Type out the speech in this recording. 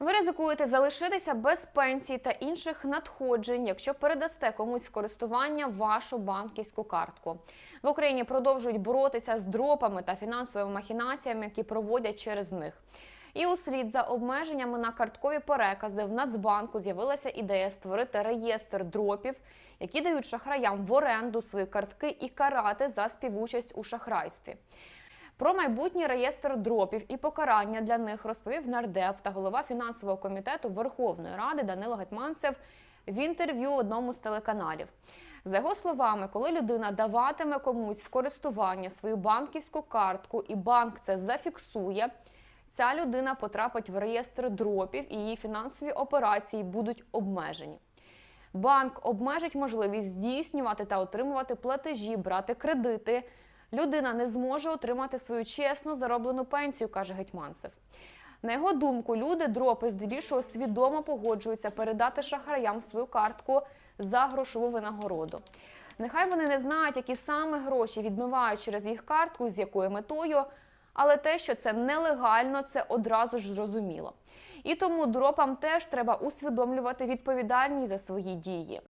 Ви ризикуєте залишитися без пенсії та інших надходжень, якщо передасте комусь в користування вашу банківську картку. В Україні продовжують боротися з дропами та фінансовими махінаціями, які проводять через них. І услід за обмеженнями на карткові перекази в Нацбанку з'явилася ідея створити реєстр дропів, які дають шахраям в оренду свої картки і карати за співучасть у шахрайстві. Про майбутній реєстр дропів і покарання для них розповів нардеп та голова фінансового комітету Верховної Ради Данило Гетманцев в інтерв'ю одному з телеканалів. За його словами, коли людина даватиме комусь в користування свою банківську картку, і банк це зафіксує, ця людина потрапить в реєстр дропів і її фінансові операції будуть обмежені. Банк обмежить можливість здійснювати та отримувати платежі, брати кредити. Людина не зможе отримати свою чесно зароблену пенсію, каже Гетьманцев. На його думку, люди дропи здебільшого свідомо погоджуються передати шахраям свою картку за грошову винагороду. Нехай вони не знають, які саме гроші відмивають через їх картку, з якою метою, але те, що це нелегально, це одразу ж зрозуміло. І тому дропам теж треба усвідомлювати відповідальність за свої дії.